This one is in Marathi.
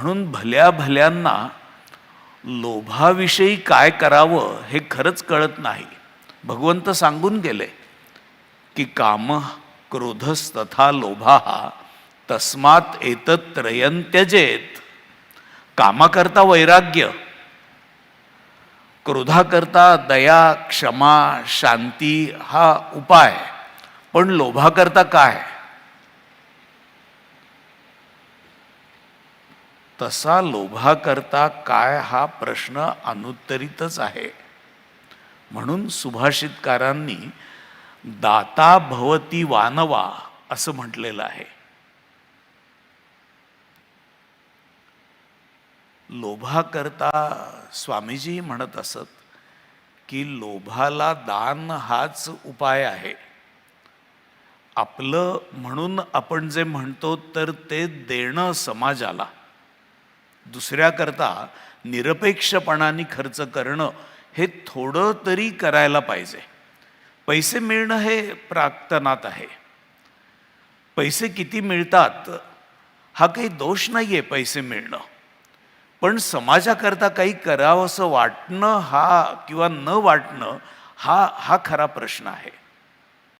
म्हणून भल्या भल्यांना लोभाविषयी काय करावं हे खरंच कळत नाही. भगवंत सांगून गेले की काम क्रोधस्तथा लोभा तस्मात एतत् त्रयंत्यजेत. कामाकरता वैराग्य क्रोधाकरता दया क्षमा शांती हा उपाय. पण लोभाकरता काय? तसा लोभाकरता काय हा प्रश्न अनुत्तरितच आहे. म्हणून सुभाषितकारांनी दाता भवती वानवा असं म्हटलेलं आहे. लोभाकरता स्वामीजी म्हणत असत की लोभाला दान हाच उपाय आहे. आपलं म्हणून आपण जे म्हणतो तर ते देणं समाजाला. दुसऱ्याकरता निरपेक्षपणाने खर्च करणं हे थोडं तरी करायला पाहिजे. पैसे मिळणं हे प्राक्तनात आहे. पैसे किती मिळतात हा काही दोष नाही आहे पैसे मिळणं. पण समाजाकरता काही करावंसं वाटणं हा किंवा न वाटणं हा हा खरा प्रश्न आहे.